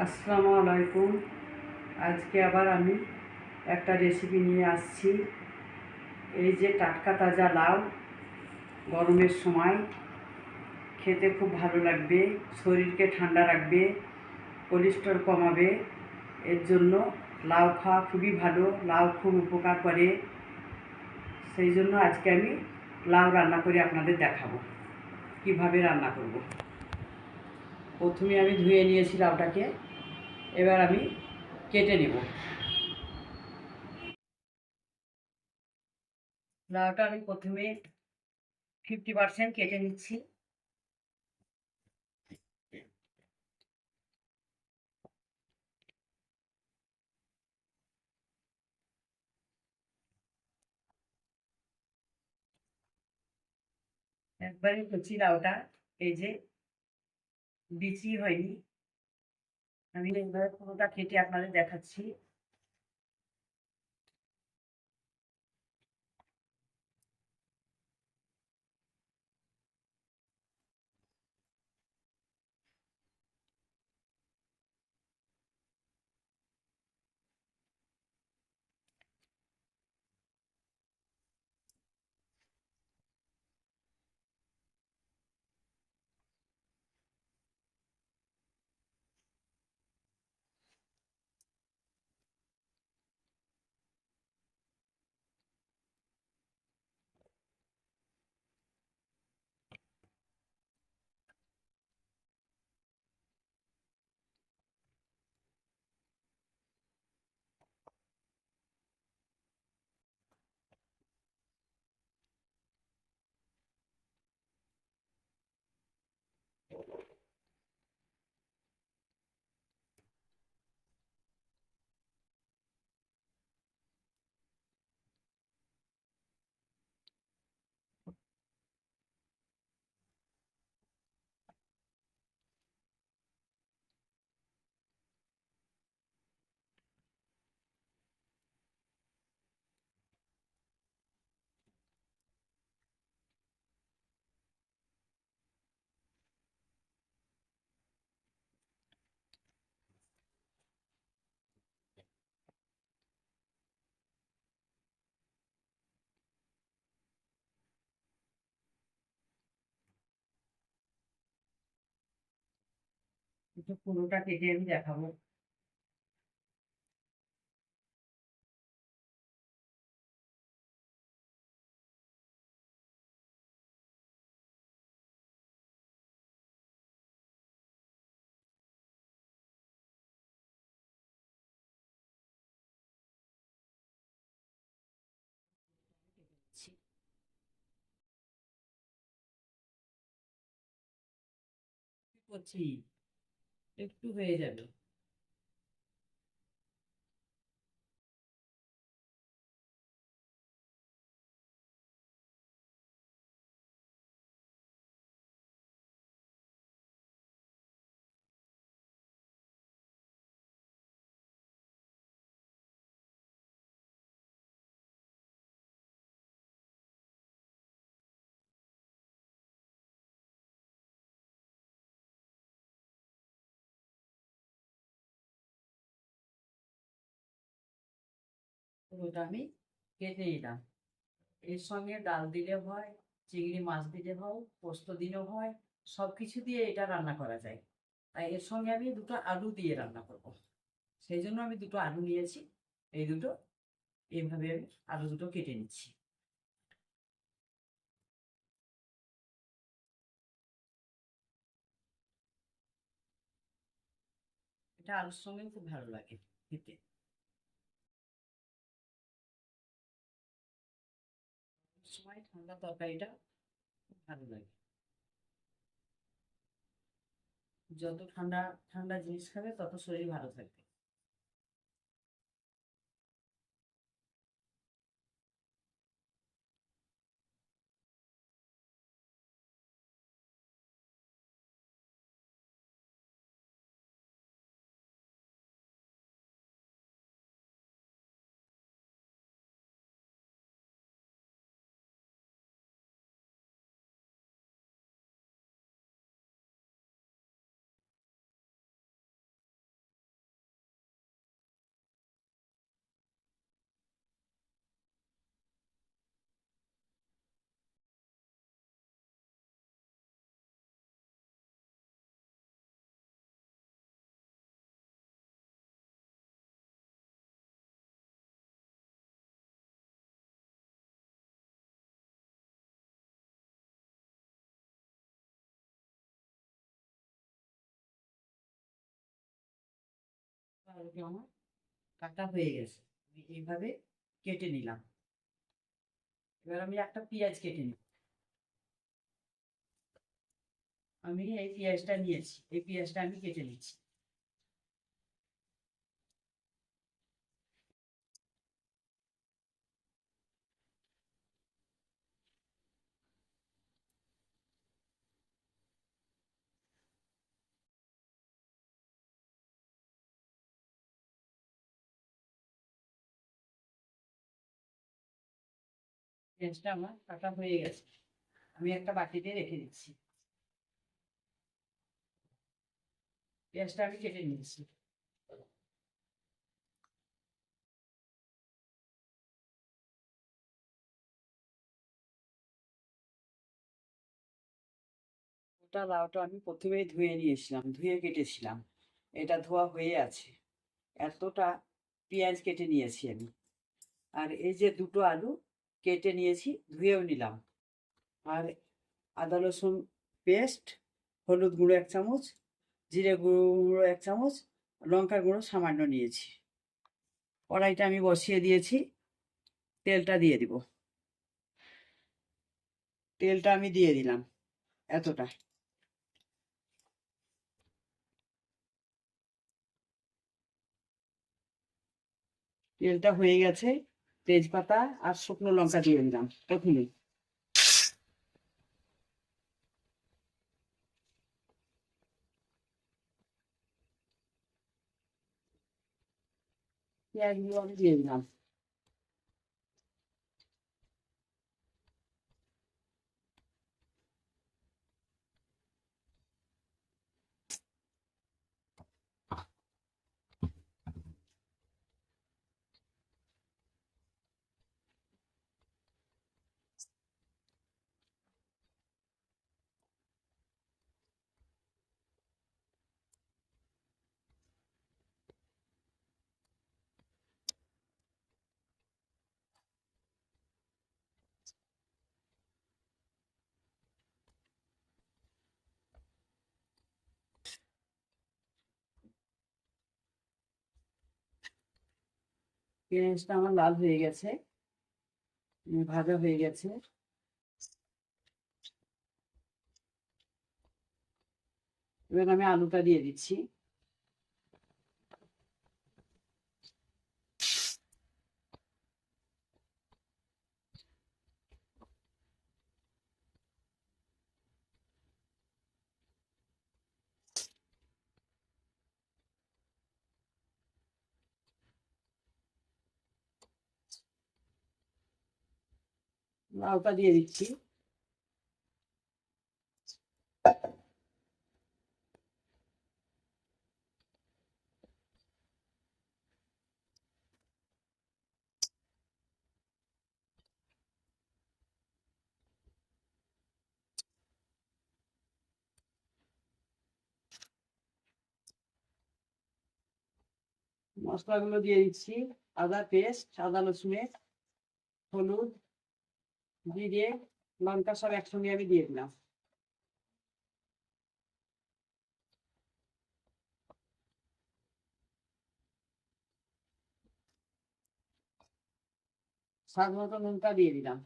আসসালামু আলাইকুম। আজকে আবার আমি একটা রেসিপি নিয়ে আসছি। এই যে টাটকা তাজা লাউ, গরমের সময়। খেতে খুব ভালো লাগবে, শরীরকে ঠান্ডা রাখবে কোলেস্ট্রল কমাবে। এর জন্য লাউ খাওয়া খুবই ভালো, লাউ খুব উপকার করে। সেই জন্য আজকে আমি লাউ রান্না করে আপনাদের দেখাবো। কীভাবে রান্না করব? প্রথমে আমি ধুয়ে নিয়েছি লাউটাকে, এবার আমি কেটে নেব। লাউটা আমি প্রথমে ফিফটি পার্সেন্ট কেটে নিচ্ছি। একবারে কচি লাউটা, এই যে বিচি হয়নি। আমি এইভাবে পুরোটা কেটে আপনাদের দেখাচ্ছি। একটু পুরোটা কেটে আমি দেখাবো। করছি একটু হয়ে যাবে। পুরোটা আমি কেটে নিলাম। এর সঙ্গে ডাল দিলে হয়, চিংড়ি মাছ দিলে হয়, পোস্ত দিলেও হয় সব কিছু দিয়ে এটা রান্না করা যায়। তাই এর সঙ্গে আমি দুটো আলু দিয়ে রান্না করব। সেই জন্য আমি দুটো আলু নিয়েছি, এই দুটো, এইভাবে আমি আলু দুটো কেটে নিচ্ছি। এটা আলুর সঙ্গে খুব ভালো লাগে খেতে। সময় তরকারিটা ভালো লাগে। যত ঠান্ডা ঠান্ডা জিনিস খাবে তত শরীর ভালো থাকবে। আমার? কাটা হয়ে গেছে। আমি এইভাবে কেটে নিলাম। এবার আমি একটা পেঁয়াজ কেটে নিই। আমি এই পেঁয়াজটা নিয়েছি। এই পেঁয়াজটা আমি কেটে নিচ্ছি। পেঁয়াজটা আমার কাটা হয়ে গেছে। আমি একটা বাটিতে রেখে দিচ্ছি। পেঁয়াজটা আমি কেটে নিয়েছি। ওটা লাউটা আমি প্রথমেই ধুয়ে নিয়েছিলাম, ধুয়ে কেটেছিলাম। এটা ধোয়া হয়ে আছে। এতটা পেঁয়াজ কেটে নিয়েছি আমি। আর এই যে দুটো আলু কেটে নিয়েছি, ধুয়েও নিলাম। আর আদা, রসুন পেস্ট হলুদ গুঁড়ো এক চামচ, জিরে গুঁড়ো এক চামচ, লঙ্কার গুঁড়ো সামান্য নিয়েছি। কড়াইটা আমি বসিয়ে দিয়েছি, তেলটা দিয়ে দিব। তেলটা আমি দিয়ে দিলাম এতটা। তেলটা হয়ে গেছে। তেজপাতা আর শুকনো লঙ্কা দিয়ে দিলাম প্রথমে আমি দিয়ে দিলাম। পেঁয়াজটা আমার লাল হয়ে গেছে। ভাজা হয়ে গেছে। এবার আমি আলুটা দিয়ে দিচ্ছি। লাউটা দিয়ে দিচ্ছি। মশলাগুলো দিয়ে দিচ্ছি। আদা পেস্ট আদা রসুনের হলুদ জিরে লঙ্কা সব একসঙ্গে আমি দিয়ে দিলাম স্বাদ মতো নুনটা দিয়ে দিলাম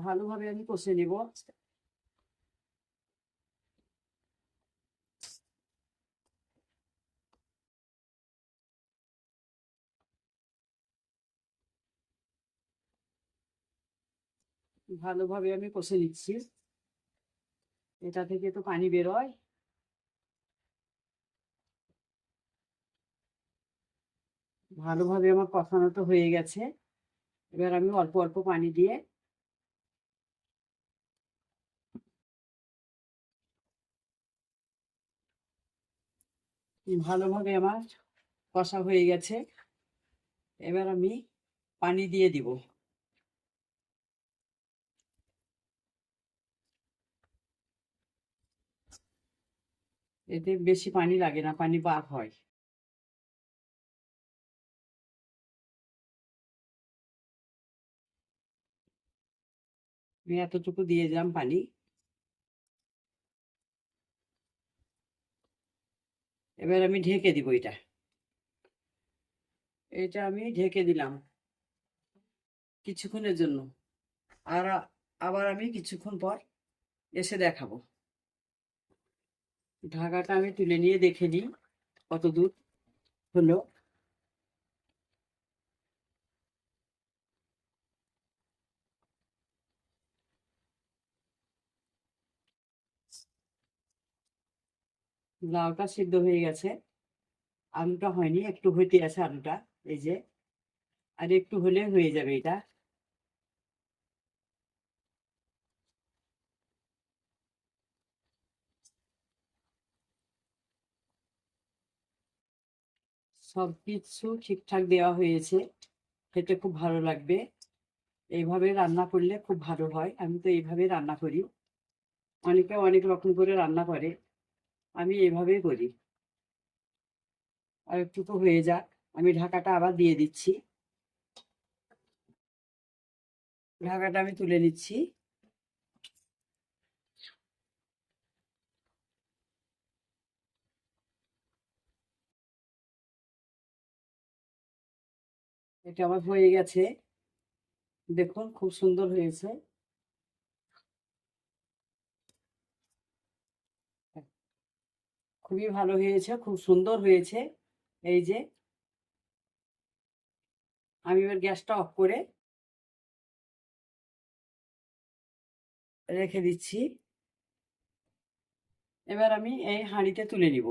ভালোভাবে আমি কষে নিব ভালোভাবে আমি কষে নিচ্ছি। এটা থেকে তো পানি বেরোয়। ভালোভাবে আমার কষানো তো হয়ে গেছে। এবার আমি অল্প অল্প পানি দিয়ে ভালোভাবে আমার কষা হয়ে গেছে। এবার আমি পানি দিয়ে দিব। এতে বেশি পানি লাগে না, পানি বার হয়। আমি এতটুকু দিয়ে দিলাম পানি। এবার আমি ঢেকে দিব এটা। এটা আমি ঢেকে দিলাম কিছুক্ষণের জন্য। আর আবার আমি কিছুক্ষণ পর এসে দেখাবো। ঢাকাটা আমি তুলে নিয়ে দেখে নিই কত দূর হলো। লাউটা সিদ্ধ হয়ে গেছে। আলুটা হয়নি, একটু হইতে আছে আলুটা, এই যে। আর একটু হলে হয়ে যাবে এটা। সব কিছু ঠিকঠাক দেওয়া হয়েছে। খেতে খুব ভালো লাগবে। এইভাবে রান্না করলে খুব ভালো হয়। আমি তো এইভাবে রান্না করি। অনেকে অনেক রকম করে রান্না করে। আমি এভাবেই করি। আর একটু তো হয়ে যাক। আমি ঢাকাটা আবার দিয়ে দিচ্ছি। ঢাকাটা আমি তুলে নিচ্ছি। এটা আমার হয়ে গেছে। দেখুন, খুব সুন্দর হয়েছে। খুবই ভালো হয়েছে, খুব সুন্দর হয়েছে। এই যে আমি এবার গ্যাসটা অফ করে রেখে দিচ্ছি। এবার আমি এই হাঁড়িতে তুলে নিব।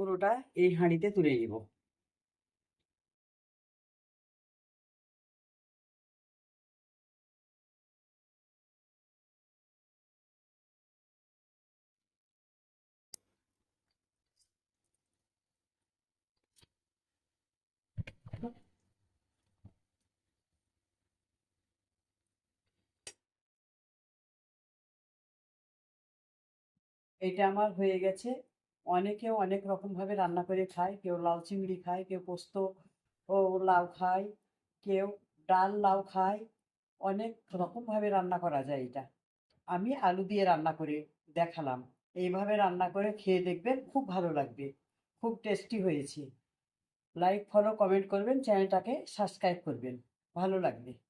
পুরোটা এই হাঁড়িতে তুলে নিব। এটা আমার হয়ে গেছে। অনেকেও অনেক রকম ভাবে রান্না করে খায়। কেউ লাউ চিংড়ি খায়, কেউ পোস্ত ও লাউ খায়, কেউ ডাল লাউ খায়। অনেক রকম ভাবে রান্না করা যায় এটা। আমি আলু দিয়ে রান্না করে দেখালাম। এইভাবে রান্না করে খেয়ে দেখবেন খুব ভালো লাগবে। খুব টেস্টি হয়েছে। লাইক, ফলো, কমেন্ট করবেন। চ্যানেলটাকে সাবস্ক্রাইব করবেন। ভালো লাগবে।